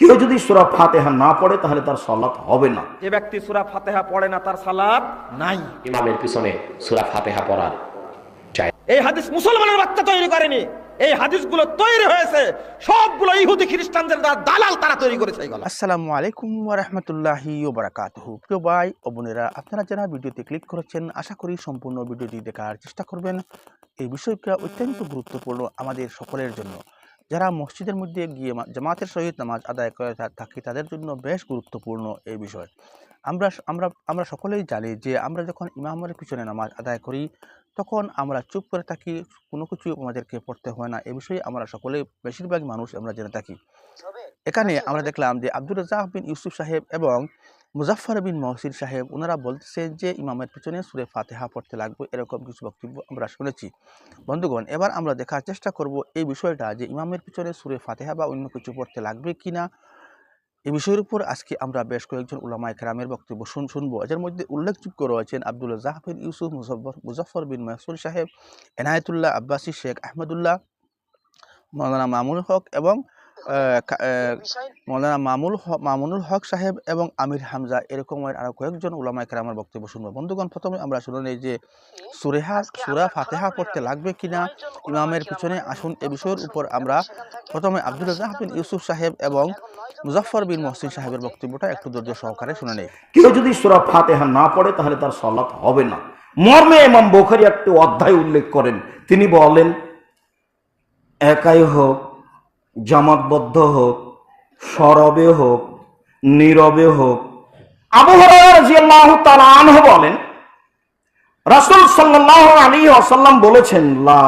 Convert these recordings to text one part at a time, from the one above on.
কেউ যদি সুরা ফাতেহা না পড়ে তাহলে তার সলাৎ হবে না। যে ব্যক্তি সুরা ফাতেহা পড়ে না তার সালাত নাই। ইমামের পিছনে সুরা ফাতেহা পড়ার চাই। এই হাদিস মুসলমানের বাচ্চা তৈরি করেনি। এই হাদিসগুলো তৈরি হয়েছে সবগুলো ইহুদি খ্রিস্টানদের দ্বারা দালাল তারা তৈরি করেছে এইগুলো আসসালামু আলাইকুম রহমতুল্লাহি বারাকাতুহু। প্রিয় ভাই ও বোনেরা আপনারা যারা ভিডিওতে ক্লিক করেছেন আশা করি সম্পূর্ণ ভিডিওটি দেখার চেষ্টা করবেন। এই বিষয়টা অত্যন্ত গুরুত্বপূর্ণ আমাদের সকলের জন্য। যারা মসজিদের মধ্যে গিয়ে জামাতের সহিত নামাজ আদায় করে থাকি তাদের জন্য বেশ গুরুত্বপূর্ণ এই বিষয়। আমরা আমরা আমরা সকলেই জানি যে আমরা যখন ইমামের পিছনে নামাজ আদায় করি তখন আমরা চুপ করে থাকি কোনো কিছু আমাদেরকে পড়তে হয় না। এ বিষয়ে আমরা সকলে বেশিরভাগ মানুষ আমরা জেনে থাকি। এখানে আমরা দেখলাম যে আব্দুর রাজাক বিন ইউসুফ সাহেব এবং মুজাফফর বিন মহসিন সাহেব ওনারা বলতেছেন যে, ইমামের পিছনে সুরে ফাতেহা পড়তে লাগবে, এরকম কিছু বক্তব্য আমরা শুনেছি। বন্ধুগণ, এবার আমরা দেখার চেষ্টা করব এই বিষয়টা যে, ইমামের পিছনে সুরে ফাতেহা বা অন্য কিছু পড়তে লাগবে কি না এই বিষয়ের উপর আজকে আমরা বেশ কয়েকজন উলামায় কেরামের বক্তব্য শুন শুনব। এর মধ্যে উল্লেখযোগ্য রয়েছেন আব্দুল জাহাবিন ইউসুফ মুজফর মুজফর বিন মহসুর সাহেব, এনায়েতুল্লাহ আব্বাসী শেখ আহমদুল্লাহ, মৌলানা মামুল হক এবং মৌলানা মামুল মামুনুল হক সাহেব এবং আমির হামজা এরকম আরও কয়েকজন উলামায় কেরামের বক্তব্য শুনব। বন্ধুগণ প্রথমে আমরা শুনে নেই যে সুরেহা সুরা ফাতেহা পড়তে লাগবে কিনা? ইমামের পিছনে আসুন এ বিষয়ের উপর আমরা প্রথমে আব্দুল রাজাক বিন ইউসুফ সাহেব এবং মুজাফফর বিন মহসিন সাহেবের বক্তব্যটা একটু ধৈর্য সহকারে শুনে নেই। কেউ যদি সুরা ফাতেহা না পড়ে তাহলে তার সলাৎ হবে না। মর্মে ইমাম বোখারি একটি অধ্যায় উল্লেখ করেন। তিনি বলেন একাই হোক জামাতবদ্ধ হোক, সরবে হোক, নীরবে হোক। আবু রাদিয়াল্লাহু তাআলা আনহু বলেন, রাসূল সাল্লাল্লাহু আলাইহি ওয়াসাল্লাম বলেছেন, লা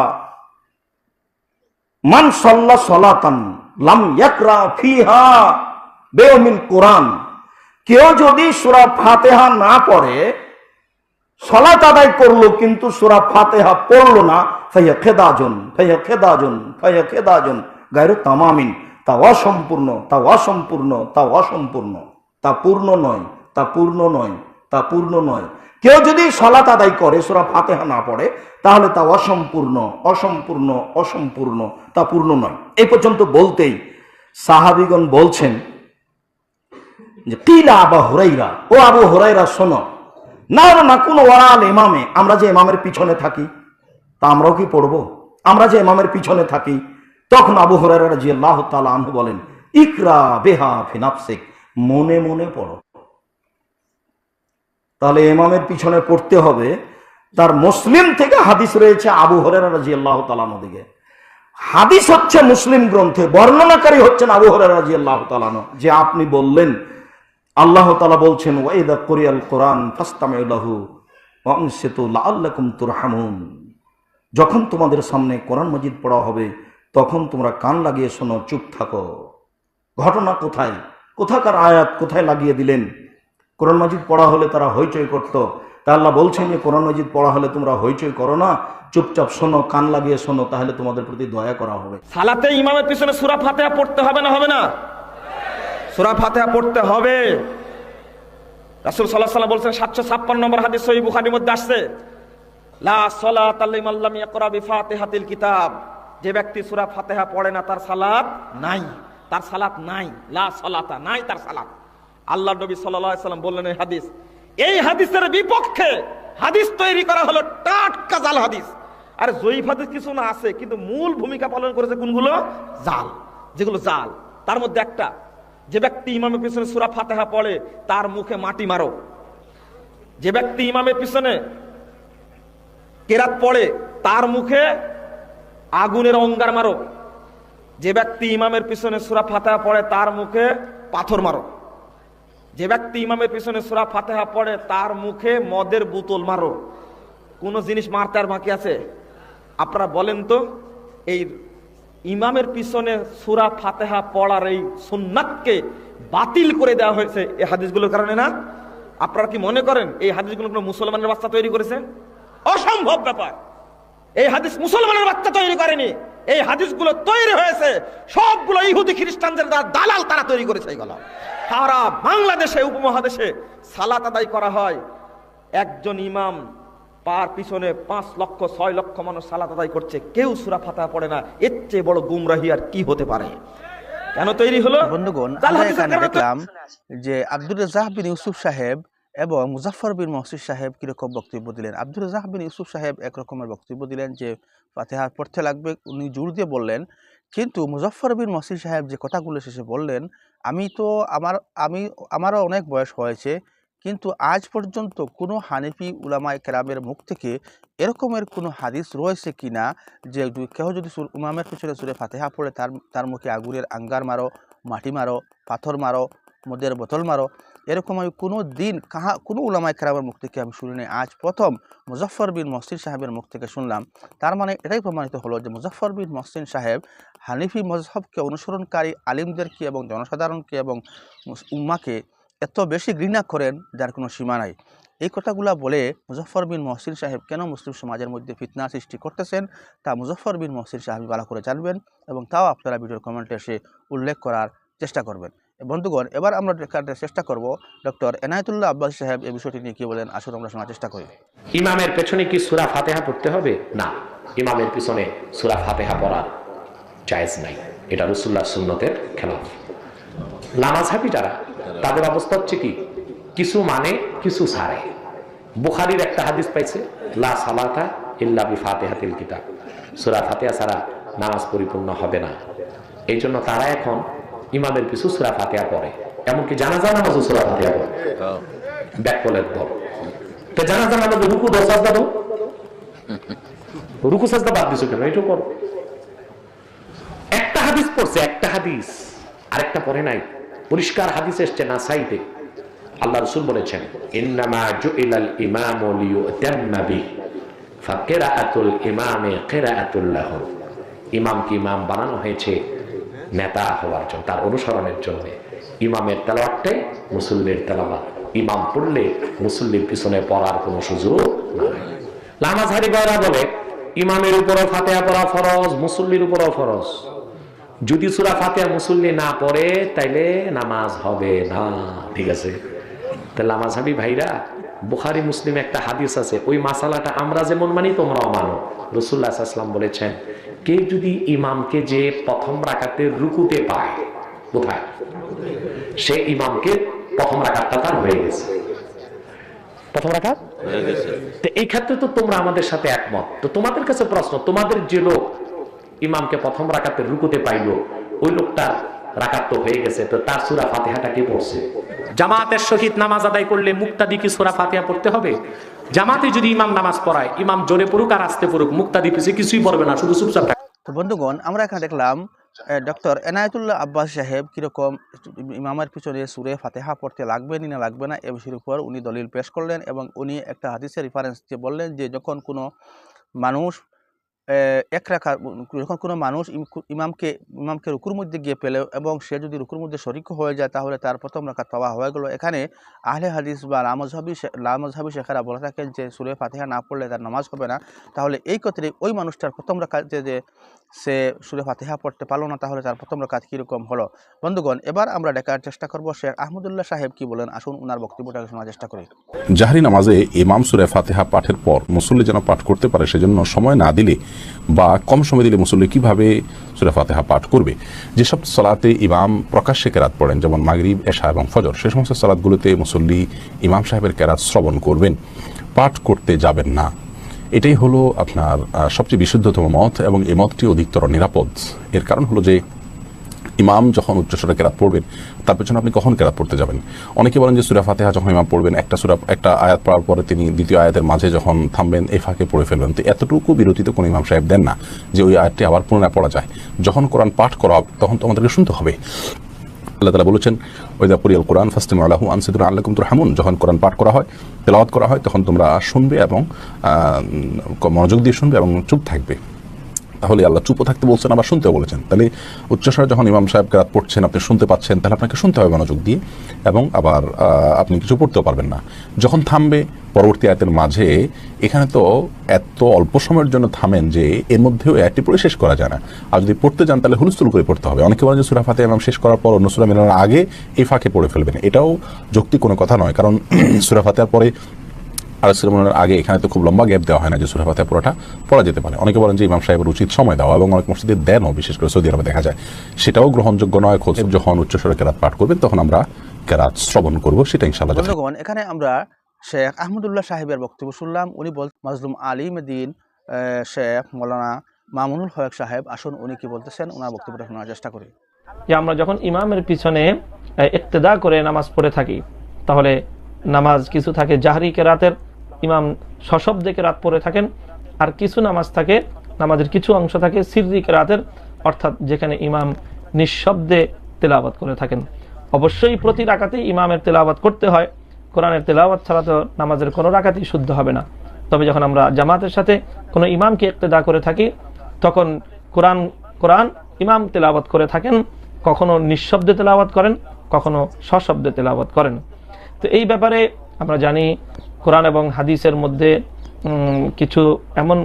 মান সলাতান লাম ইয়াকরা ফিহা বেউমিল কোরআন। কেউ যদি সূরা ফাতেহা না পড়ে, সলাত আদায় করল কিন্তু সূরা ফাতেহা পড়ল না ফাইয়া খেদাজন ফাইয়া খেদাজন ফাইয়া খেদাজন। গায়রু তামামিন। তা অসম্পূর্ণ তা অসম্পূর্ণ তা অসম্পূর্ণ তা পূর্ণ নয়, তা পূর্ণ নয়, তা পূর্ণ নয়। কেউ যদি সলাত আদায় করে, সূরা ফাতেহা না পড়ে, তাহলে তা অসম্পূর্ণ অসম্পূর্ণ অসম্পূর্ণ, তা পূর্ণ নয়। এই পর্যন্ত বলতেই সাহাবিগণ বলছেন যে, কিলা আবা হুরাইরা? ও আবু হুরাইরা, শোনো। না না কোন ওয়াল ইমামে, আমরা যে ইমামের পিছনে থাকি, তা আমরাও কি পড়ব? আমরা যে ইমামের পিছনে থাকি তখন আবু হুরাইরা জি আল্লাহ আনহু বলেন, ইকরা বেহা ফিনাফসিক মনে মনে পড়ো। তাহলে এমামের পিছনে পড়তে হবে। তার মুসলিম থেকে হাদিস রয়েছে আবু হরেরা রাজি তালানো দিকে। হাদিস হচ্ছে মুসলিম গ্রন্থে বর্ণনাকারী হচ্ছেন আবু হরেরা রাজি তালানো যে আপনি বললেন, আল্লাহ তালা বলছেন ওয়াইদা কোরিয়াল কোরআন ফাস্তামাইলাহু অংশিতু লাআল্লাকুম তুরহামুন। যখন তোমাদের সামনে কোরআন মজিদ পড়া হবে তখন তোমরা কান লাগিয়ে শোনো, চুপ থাকো। ঘটনা কোথায়? কোথাকার আয়াত কোথায় লাগিয়ে দিলেন? কোরআন মাজিদ পড়া হলে তারা হইচই করত। তা আল্লাহ বলছেন যে, কোরআন মাজিদ পড়া হলে তোমরা হইচই করো না, চুপচাপ শোনো, কান লাগিয়ে শোনো, তাহলে তোমাদের প্রতি দয়া করা হবে। সালাতে ইমামের পিছনে সুরা ফাতেহা পড়তে হবে না হবে না? সুরা ফাতেহা পড়তে হবে। রাসূল সাল্লাল্লাহু আলাইহি ওয়াসাল্লাম বলছেন 756 নম্বর হাদিস সহিহ বুখারীর মধ্যে আসছে, লা সালাতা লিমান লাম ইয়াকরা বিফাতিহাতিল কিতাব। যে ব্যক্তি সূরা ফাতেহা পড়ে না, তার সালাত নাই। তার সালাত নাই। লা সালাতা, নাই তার সালাত। আল্লাহ নবী আলাইহি বললেন, এই হাদিস, এই হাদিসের বিপক্ষে হাদিস তৈরি করা হলো টাটকা জাল হাদিস। আর জয়ীফ হাদিস কিছু না আছে, কিন্তু মূল ভূমিকা পালন করেছে কোনগুলো? জাল। যেগুলো জাল। তার মধ্যে একটা, যে ব্যক্তি ইমামের পিছনে সূরা ফাতেহা পড়ে, তার মুখে মাটি মারো। যে ব্যক্তি ইমামের পিছনে কেরাত পড়ে, তার মুখে আগুনের অঙ্গার মারো। যে ব্যক্তি ইমামের পিছনে সুরা ফাতেহা পড়ে, তার মুখে পাথর মারো। যে ব্যক্তি ইমামের পিছনে সুরা ফাতেহা পড়ে, তার মুখে মদের বোতল মারো। কোন জিনিস মারতে আর বাকি আছে? আপনারা বলেন তো, এই ইমামের পিছনে সুরা ফাতেহা পড়ার এই সুন্নাতকে বাতিল করে দেওয়া হয়েছে এই হাদিসগুলোর কারণে না? আপনারা কি মনে করেন, এই হাদিসগুলো কোনো মুসলমানের বাচ্চা তৈরি করেছে? অসম্ভব ব্যাপার। এই হাদিস মুসলমানের বাচ্চা তৈরি করেনি। এই হাদিসগুলো তৈরি হয়েছে। সবগুলো ইহুদি খ্রিস্টানদের দ্বারা দালাল তারা তৈরি করেছে এগুলো। সারা বাংলাদেশে উপমহাদেশে সালাত আদায় করা হয়। একজন ইমাম পার পিছনে পাঁচ লক্ষ ছয় লক্ষ মানুষ সালাত আদায় করছে। কেউ সুরা ফাতা পড়ে না। এর চেয়ে বড় গুমরাহি আর কি হতে পারে? কেন তৈরি হলো? বন্ধুগণ দেখলাম যে আব্দুর রাজাহ বিন ইউসুফ সাহেব এবং মুজাফর বিন মহসিদ সাহেব কীরকম বক্তব্য দিলেন? আব্দুর রাজাহ বিন ইউসুফ সাহেব একরকমের বক্তব্য দিলেন যে, ফাতেহা পড়তে লাগবে। উনি জোর দিয়ে বললেন, কিন্তু মুজাফর বিন মহসিদ সাহেব যে কথাগুলো শেষে বললেন, আমি তো আমার, আমি, আমারও অনেক বয়স হয়েছে, কিন্তু আজ পর্যন্ত কোনো হানিফি উলামায় কেরামের মুখ থেকে এরকমের কোনো হাদিস রয়েছে কিনা যে দু- কেউ যদি ইমামের পিছনে সুরে ফাতেহা পড়ে, তার তার মুখে আগুনের আঙ্গার মারো, মাটি মারো, পাথর মারো মদের বোতল মারো। এরকম আমি কোনো দিন কাহা, কোনো উলামায় খেরামের মুখ থেকে আমি শুনিনি। আজ প্রথম মুজফর বিন মহসিন সাহেবের মুখ থেকে শুনলাম। তার মানে এটাই প্রমাণিত হলো যে মুজফর বিন মহসিন সাহেব হানিফি মজহবকে অনুসরণকারী আলিমদেরকে এবং জনসাধারণকে এবং উম্মাকে এত বেশি ঘৃণা করেন যার কোনো সীমা নাই। এই কথাগুলা বলে মুজফর বিন মহসিন সাহেব কেন মুসলিম সমাজের মধ্যে ফিতনা সৃষ্টি করতেছেন তা মুজফর বিন মহসিন সাহেব ভালো করে জানবেন এবং তাও আপনারা ভিডিওর কমেন্টে এসে উল্লেখ করার চেষ্টা করবেন। বন্ধুগণ, এবার আমরা দেখার চেষ্টা করব ডক্টর এনায়তুল্লাহ আব্বাস সাহেব এই বিষয়টি নিয়ে কি বলেন? আসুন আমরা শোনার চেষ্টা করি। ইমামের পেছনে কি সুরা ফাতেহা পড়তে হবে? না। ইমামের পিছনে সুরা ফাতেহা পড়ার জায়েজ নাই। এটা রসুল্লাহ সুন্নতের খেলাফ। নামাজহাবি যারা, তাদের অবস্থা হচ্ছে কি? কিছু মানে কিছু ছাড়ে বুখারির একটা হাদিস পাইছে, লা সালাতা ইল্লা বি ফাতেহাতিল কিতাব। সুরা ফাতেহা ছাড়া নামাজ পরিপূর্ণ হবে না। এই জন্য তারা এখন ইমামের পিছু সুরা ফাতেহা পড়ে। এমনকি জানাজা নামাজও সুরা ফাতেহা পড়ে। ব্যাকলের দল। তো জানাজা নামাজে রুকু দশ সাজদা রুকু, সাজদা বাদ দিছো কেন? এইটুকু করো। একটা হাদিস পড়ছে, একটা হাদিস। আরেকটা পড়ে নাই। পরিষ্কার হাদিস এসছে না সাইতে আল্লাহ রসুল বলেছেন, ইন্নামা জুইলাল ইমামু লিয়ুতাম্মা বিহি ফাকিরাআতুল ইমামে কিরাআতুল লাহু। ইমামকে ইমাম বানানো হয়েছে? নেতা হওয়ার জন্য, তার অনুসরণের জন্য ইমামের তেলাওয়াতটাই মুসল্লির তেলাওয়াত। ইমাম পড়লে মুসল্লির পিছনে পড়ার কোনো সুযোগ নাই। লামাজহারি ভাইরা বলে, ইমামের উপরও ফাতেহা পড়া ফরজ, মুসল্লির উপরও ফরজ। যদি সুরা ফাতেহা মুসল্লি না পড়ে, তাইলে নামাজ হবে না, ঠিক আছে? তাহলে হাবি ভাইরা বুখারি মুসলিম একটা হাদিস আছে ওই মাসালাটা আমরা যেমন মানি তোমরাও মানো। রসুল্লাহ আসলাম বলেছেন কে যদি ইমামকে যে প্রথম রাখাতে রুকুতে পায় কোথায়? সে ইমামকে প্রথম রাখাতটা তার হয়ে গেছে। প্রথম রাখাত তো এই ক্ষেত্রে তো তোমরা আমাদের সাথে একমত। তো তোমাদের কাছে প্রশ্ন তোমাদের যে লোক ইমামকে প্রথম রাখাতে রুকুতে পাইলো ওই লোকটার রাকাত তো হয়ে গেছে, তো তার সুরা ফাতিহাটা কে পড়ছে? জামাতের সহিত নামাজ আদায় করলে মুক্তাদি কি সুরা ফাতিহা পড়তে হবে? জামাতে যদি ইমাম নামাজ পড়ায়, ইমাম জোরে পড়ুক আর আসতে পড়ুক, মুক্তাদি পিছিয়ে কিছুই পড়বে না, শুধু চুপচাপ তো বন্ধুগণ, আমরা এখানে দেখলাম ডক্টর এনায়তুল্লাহ আব্বাস সাহেব কীরকম ইমামের পিছনে সুরে ফাতেহা পড়তে লাগবে না লাগবে না এ বিষয়ের উপর উনি দলিল পেশ করলেন এবং উনি একটা হাদিসের রেফারেন্স দিয়ে বললেন যে যখন কোনো মানুষ এক রাখা, যখন কোনো মানুষ ইম- ইমামকে ইমামকে রুকুর মধ্যে গিয়ে পেলে এবং সে যদি রুকুর মধ্যে শরিক হয়ে যায়, তাহলে তার প্রথম রাখাত তবা হয়ে গেল। এখানে আহলে হাদিস বা লামজহাবি লামজহাবি শেখারা বলে থাকেন যে, সুরে ফাতেহা না পড়লে তার নামাজ হবে না। তাহলে এই ক্ষেত্রে ওই মানুষটার প্রথম রাখাতে যে সে সুরে ফাতেহা পড়তে পারল না, তাহলে তার প্রথম রাকাত কীরকম হলো? বন্ধুগণ, এবার আমরা দেখার চেষ্টা করব শেখ আহমদুল্লাহ সাহেব কি বলেন। আসুন ওনার বক্তব্যটাকে শোনার চেষ্টা করি। জাহারি নামাজে ইমাম সুরে ফাতেহা পাঠের পর মুসল্লি যেন পাঠ করতে পারে, সেজন্য সময় না দিলে বা কম সময় দিলে মুসল্লি কীভাবে সুরা ফাতেহা পাঠ করবে? যেসব সলাতে ইমাম প্রকাশ্যে কেরাত পড়েন, যেমন মাগরিব, এশা এবং ফজর, সে সমস্ত সালাদগুলোতে মুসল্লি ইমাম সাহেবের কেরাত শ্রবণ করবেন। পাঠ করতে যাবেন না। এটাই হলো আপনার সবচেয়ে বিশুদ্ধতম মত এবং এ মতটি অধিকতর নিরাপদ। এর কারণ হলো যে ইমাম যখন উচ্চস্বরে কেরাত পড়বেন, তার পেছনে আপনি কখন কেরাত পড়তে যাবেন? অনেকে বলেন যে সুরা ফাতেহা যখন ইমাম পড়বেন, একটা সুরা, একটা আয়াত পড়ার পরে তিনি দ্বিতীয় আয়াতের মাঝে যখন থামবেন, এই ফাঁকে পড়ে ফেলবেন। তো এতটুকু বিরতিতে কোনো ইমাম সাহেব দেন না যে ওই আয়াতটি আবার পুনরায় পড়া যায়। যখন কোরআন পাঠ করা তখন তো আমাদেরকে শুনতে হবে। আল্লাহ তালা বলেছেন, ওইদা পরিয়াল কোরআন ফাস্তিম আল্লাহু আনসিদুর আল্লাহ তুর হামুন যখন কোরআন পাঠ করা হয়, তেলাওয়াত করা হয়, তখন তোমরা শুনবে এবং মনোযোগ দিয়ে শুনবে এবং চুপ থাকবে। তাহলে আল্লাহ চুপও থাকতে বলছেন, আবার শুনতেও বলেছেন। তাহলে উচ্চস্বরে যখন ইমাম সাহেব রাত পড়ছেন, আপনি শুনতে পাচ্ছেন, তাহলে আপনাকে শুনতে হবে মনোযোগ দিয়ে এবং আবার আপনি কিছু পড়তেও পারবেন না। যখন থামবে, পরবর্তী আয়াতের মাঝে, এখানে তো এত অল্প সময়ের জন্য থামেন যে এর মধ্যেও একটি পড়ে শেষ করা যায় না। আর যদি পড়তে যান, তাহলে হুলস্থুল করে পড়তে হবে। অনেকে বলেন যে সুরা ফাতে ইমাম শেষ করার পর অন্য সুরা মেলানোর আগে এই ফাঁকে পড়ে ফেলবেন। এটাও যৌক্তিক কোনো কথা নয়, কারণ সুরা ফাতেহার পরে আলোচনার আগে এখানে তো খুব লম্বা গ্যাপ দেওয়া হয় না যে সুরা ফাতেহা পুরোটা পড়া যেতে পারে। অনেকে বলেন যে ইমাম সাহেবের উচিত সময় দেওয়া এবং অনেক মসজিদে দেনও বিশেষ করে সৌদি আরবে দেখা যায়। সেটাও গ্রহণযোগ্য নয়। খোঁজ যখন উচ্চস্বরে কেরাত পাঠ করবেন তখন আমরা কেরাত শ্রবণ করব সেটা। বন্ধুগণ এখানে আমরা শেখ আহমদুল্লাহ সাহেবের বক্তব্য শুনলাম। উনি বল মাজলুম আলিম দিন শেখ মৌলানা মামুনুল হক সাহেব আসুন উনি কি বলতেছেন ওনার বক্তব্যটা শোনার চেষ্টা করি। যে আমরা যখন ইমামের পিছনে ইক্তেদা করে নামাজ পড়ে থাকি তাহলে নামাজ কিছু থাকে জাহরি কেরাতের ইমাম সশব্দে রাত পরে থাকেন, আর কিছু নামাজ থাকে, নামাজের কিছু অংশ থাকে সিররি রাতের, অর্থাৎ যেখানে ইমাম নিঃশব্দে তেলাওয়াত করে থাকেন। অবশ্যই প্রতি রাকাতেই ইমামের তেলাওয়াত করতে হয়। কোরআনের তেলাওয়াত ছাড়া তো নামাজের কোনো রাকাতেই শুদ্ধ হবে না। তবে যখন আমরা জামাতের সাথে কোনো ইমামকে ইক্তেদা করে থাকি, তখন কোরআন কোরআন ইমাম তেলাওয়াত করে থাকেন, কখনো নিঃশব্দে তেলাওয়াত করেন, কখনো সশব্দে তেলাওয়াত করেন। তো এই ব্যাপারে আমরা জানি কোরআন এবং হাদিসের মধ্যে কিছু এমন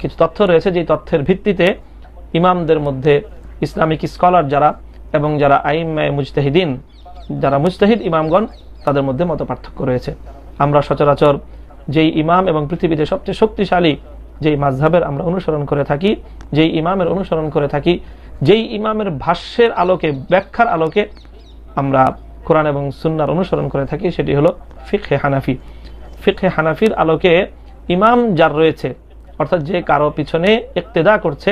কিছু তথ্য রয়েছে যে তথ্যের ভিত্তিতে ইমামদের মধ্যে ইসলামিক স্কলার যারা এবং যারা আইম মুজতাহিদিন, যারা মুজতাহিদ ইমামগণ, তাদের মধ্যে মত পার্থক্য রয়েছে। আমরা সচরাচর যেই ইমাম এবং পৃথিবীতে সবচেয়ে শক্তিশালী যেই মাঝহাবের আমরা অনুসরণ করে থাকি, যেই ইমামের অনুসরণ করে থাকি, যেই ইমামের ভাষ্যের আলোকে, ব্যাখ্যার আলোকে আমরা কোরআন এবং সুন্নার অনুসরণ করে থাকি, সেটি হলো ফিকহে হানাফি। ফিকহে হানাফির আলোকে ইমাম যার রয়েছে, অর্থাৎ যে কারও পিছনে ইক্তেদা করছে,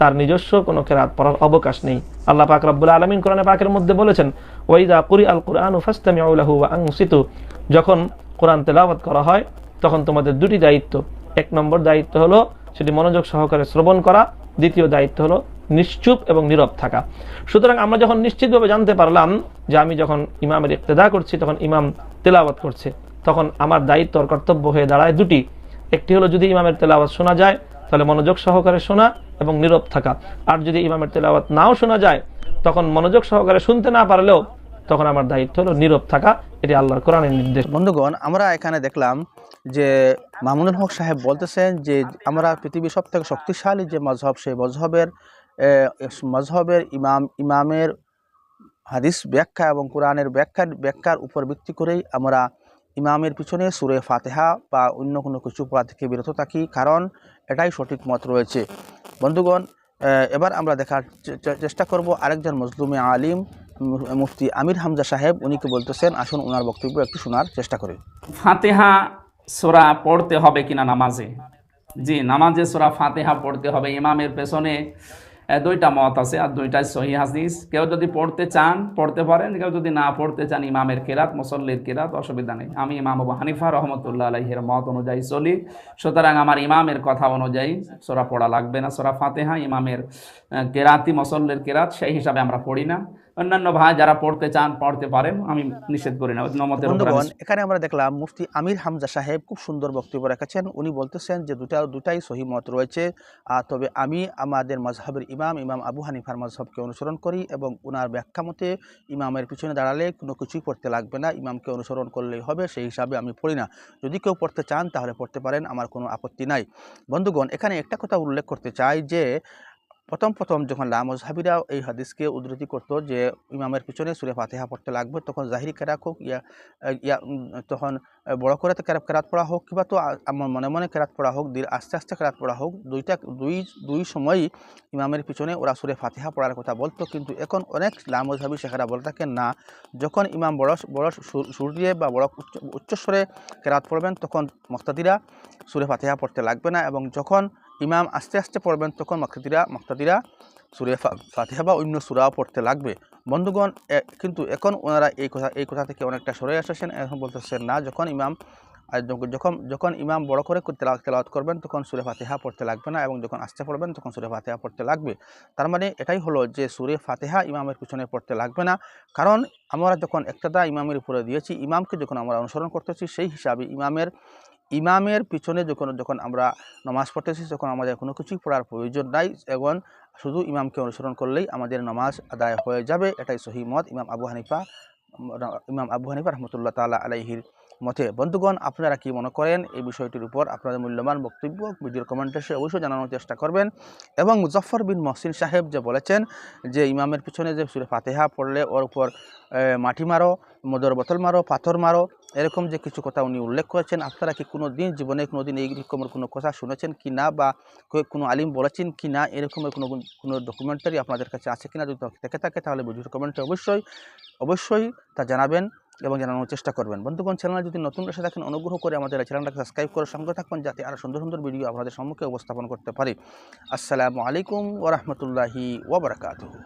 তার নিজস্ব কোনো কেরাত পড়ার অবকাশ নেই। আল্লাহ পাক রব্বুল আলমিন কোরআনে পাকের মধ্যে বলেছেন ওয়াইদা কুরি আল কোরআন ফাস্তামিউ লাহু ওয়া আনসিতু যখন কোরআন তেলাওয়াত করা হয়, তখন তোমাদের দুটি দায়িত্ব। এক নম্বর দায়িত্ব হলো সেটি মনোযোগ সহকারে শ্রবণ করা, দ্বিতীয় দায়িত্ব হলো নিশ্চুপ এবং নীরব থাকা। সুতরাং আমরা যখন নিশ্চিতভাবে জানতে পারলাম যে আমি যখন ইমামের ইক্তেদা করছি, তখন ইমাম তেলাওয়াত করছে। তখন আমার দায়িত্ব আর কর্তব্য হয়ে দাঁড়ায় দুটি। একটি হলো যদি ইমামের তেলাওয়াত শোনা যায়, তাহলে মনোযোগ সহকারে শোনা এবং নীরব থাকা। আর যদি ইমামের তেলাওয়াত নাও শোনা যায়, তখন মনোযোগ সহকারে শুনতে না পারলেও তখন আমার দায়িত্ব হলো নীরব থাকা। এটি আল্লাহর কোরআনের নির্দেশ। বন্ধুগণ, আমরা এখানে দেখলাম যে মামুনুল হক সাহেব বলতেছেন যে আমরা পৃথিবীর সব থেকে শক্তিশালী যে মজহব, সেই মজহবের মজহবের ইমাম, ইমামের হাদিস ব্যাখ্যা এবং কোরআনের ব্যাখ্যার ব্যাখ্যার উপর ভিত্তি করেই আমরা ইমামের পিছনে সুরে ফাতেহা বা অন্য কোনো কিছু পড়া থেকে বিরত থাকি, কারণ এটাই সঠিক মত রয়েছে। বন্ধুগণ এবার আমরা দেখার চেষ্টা করব আরেকজন মজলুমে আলিম, মুফতি আমির হামজা সাহেব। উনি কি বলতেছেন? আসুন ওনার বক্তব্য একটু শোনার চেষ্টা করি। ফাতেহা সোরা পড়তে হবে কিনা নামাজে? জি, নামাজে সোরা ফাতেহা পড়তে হবে। ইমামের পেছনে দুইটা মত আছে আর দুইটাই সহি হাদিস। কেউ যদি পড়তে চান, পড়তে পারেন। কেউ যদি না পড়তে চান, ইমামের কেরাত, মুসল্লির কেরাত, অসুবিধা নেই। আমি ইমাম আবু হানিফা রহমতুল্লাহ আলহের মত অনুযায়ী চলি। সুতরাং আমার ইমামের কথা অনুযায়ী সোরা পড়া লাগবে না। সোরা ফাতেহা ইমামের কেরাতি মুসল্লির কেরাত, সেই হিসাবে আমরা পড়ি না। অন্যান্য ভাই যারা পড়তে চান পড়তে পারেন আমি নিষেধ করি না নমতের এখানে আমরা দেখলাম মুফতি আমির হামজা সাহেব খুব সুন্দর বক্তব্য রেখেছেন। উনি বলতেছেন যে দুটা দুটাই সহি মত রয়েছে। তবে আমি আমাদের মজহাবের ইমাম ইমাম আবু হানিফার মজহবকে অনুসরণ করি এবং ওনার ব্যাখ্যা মতে ইমামের পিছনে দাঁড়ালে কোনো কিছুই পড়তে লাগবে না। ইমামকে অনুসরণ করলেই হবে সেই হিসাবে আমি পড়ি না। যদি কেউ পড়তে চান তাহলে পড়তে পারেন আমার কোনো আপত্তি নাই। বন্ধুগণ এখানে একটা কথা উল্লেখ করতে চাই যে প্রথম প্রথম যখন লামজহাবিরা এই হাদিসকে উদ্ধৃতি করতো যে ইমামের পিছনে সুরে ফাতেহা পড়তে লাগবে, তখন জাহিরি কেরাক হোক ইয়া ইয়া, তখন বড় করে কেরাত পড়া হোক কিংবা তো আমার মনে মনে কেরাত পড়া হোক ধীরে আস্তে আস্তে কেরাত পড়া হোক, দুইটা, দুই দুই সময়ই ইমামের পিছনে ওরা সুরে ফাতেহা পড়ার কথা বলতো। কিন্তু এখন অনেক লামজহাবি শেখারা বলে থাকেন না, যখন ইমাম বড় বড় সুর দিয়ে বা বড় উচ্চ উচ্চস্বরে কেরাত পড়বেন, তখন মক্তাদিরা সুরে ফাতেহা পড়তে লাগবে না এবং যখন ইমাম আস্তে আস্তে পড়বেন, তখন মক্তাদিরা মক্তাদিরা সুরে ফাতিহা বা অন্য সুরাও পড়তে লাগবে। বন্ধুগণ কিন্তু এখন ওনারা এই কথা এই কথা থেকে অনেকটা সরে এসেছেন। এখন বলতেছেন, না, যখন ইমাম যখন- যখন ইমাম বড় করে তেলাওয়াত করবেন, তখন সুরে ফাতেহা পড়তে লাগবে না এবং যখন আস্তে পড়বেন, তখন সুরে ফাতেহা পড়তে লাগবে। তার মানে এটাই হলো যে, সুরে ফাতেহা ইমামের পিছনে পড়তে লাগবে না। কারণ আমরা যখন একটাদা ইমামের উপরে দিয়েছি, ইমামকে যখন আমরা অনুসরণ করতেছি, সেই হিসাবে ইমামের ইমামের পিছনে যখন যখন আমরা নামাজ পড়তেছি, তখন আমাদের কোনো কিছুই পড়ার প্রয়োজন নাই। এবং শুধু ইমামকে অনুসরণ করলেই আমাদের নামাজ আদায় হয়ে যাবে। এটাই সহি মত। ইমাম আবু হানিফা, ইমাম আবু হানিফা রহমতুল্লাহ তালা আলাইহির মতে। বন্ধুগণ, আপনারা কি মনে করেন এই বিষয়টির উপর? আপনাদের মূল্যবান বক্তব্য, ভিডিওর কমেন্টে অবশ্যই জানানোর চেষ্টা করবেন। এবং মুজফর বিন মহসিন সাহেব যে বলেছেন যে, ইমামের পিছনে যে সুরে ফাতেহা পড়লে ওর উপর মাটি মারো, মদর বোতল মারো, পাথর মারো এরকম যে কিছু কথা উনি উল্লেখ করেছেন, আপনারা কি কোনো দিন জীবনে কোনো দিন এই রকমের কোনো কথা শুনেছেন কি না বা কোনো আলিম বলেছেন কি না? এরকমের কোনো কোনো ডকুমেন্টারি আপনাদের কাছে আছে কি না? যদি থেকে থাকে তাহলে ভিডিওর কমেন্টে অবশ্যই অবশ্যই তা জানাবেন এবং জানানোর চেষ্টা করবেন। বন্ধুগণ চ্যানেল যদি নতুন এসে থাকেন, অনুগ্রহ করে আমাদের চ্যানেলটাকে সাবস্ক্রাইব করে সঙ্গে থাকবেন যাতে আরও সুন্দর সুন্দর ভিডিও আপনাদের সম্মুখে উপস্থাপন করতে পারি। আসসালামু আলাইকুম ওরহমতুল্লাহি ওবরাকাতুহু